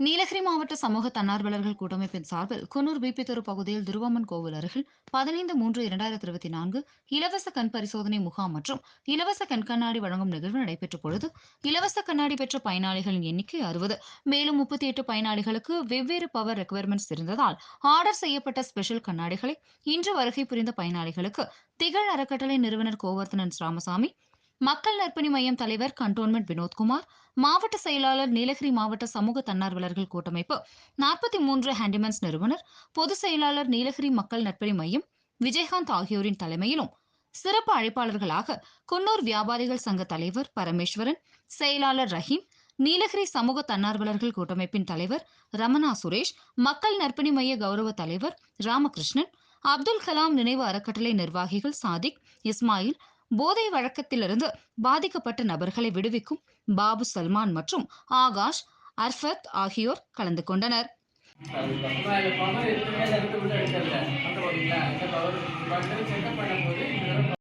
நீலகிரி மாவட்ட சமூக தன்னார்வலர்கள் கூட்டமைப்பின் சார்பில் குன்னூர் பிபி தெரு பகுதியில் திருவம்மன் கோவில் அருகில் பதினைந்து மூன்று இரண்டாயிரத்தி இருபத்தி நான்கு இலவச கண் பரிசோதனை முகாம் மற்றும் இலவச கண் கண்ணாடி வழங்கும் நிகழ்வு நடைபெற்ற பொழுது இலவச கண்ணாடி பெற்ற பயனாளிகளின் எண்ணிக்கை அறுபது. மேலும் முப்பத்தி எட்டு பயனாளிகளுக்கு வெவ்வேறு பவர் ரெக்குவயர்மெண்ட்ஸ் இருந்ததால் ஆர்டர் செய்யப்பட்ட ஸ்பெஷல் கண்ணாடிகளை இன்று வருகை புரிந்த பயனாளிகளுக்கு திகழ் அறக்கட்டளை நிறுவனர் கோவர்த்தனன் ராமசாமி மக்கள் நற்பணி மையம் தலைவர் கண்டோன்மெண்ட் வினோத்குமார் மாவட்ட செயலாளர் நீலகிரி மாவட்ட சமூக தன்னார்வலர்கள் கூட்டமைப்பு நாற்பத்தி மூன்று ஹேண்டிமென்ஸ் நிறுவனர் பொதுச் செயலாளர் நீலகிரி மக்கள் நற்பணி மையம் விஜயகாந்த் ஆகியோரின் தலைமையிலும் சிறப்பு அழைப்பாளர்களாக குன்னூர் வியாபாரிகள் சங்க தலைவர் பரமேஸ்வரன் செயலாளர் ரஹீம் நீலகிரி சமூக தன்னார்வலர்கள் கூட்டமைப்பின் தலைவர் ரமணா சுரேஷ் மக்கள் நற்பணி மைய கௌரவ தலைவர் ராமகிருஷ்ணன் அப்துல் கலாம் நினைவு அறக்கட்டளை நிர்வாகிகள் சாதிக் இஸ்மாயில் போதை வழக்கத்திலிருந்து பாதிக்கப்பட்ட நபர்களை விடுவிக்கும் பாபு சல்மான் மற்றும் ஆகாஷ் அர்ஃபத் ஆகியோர் கலந்து கொண்டனர்.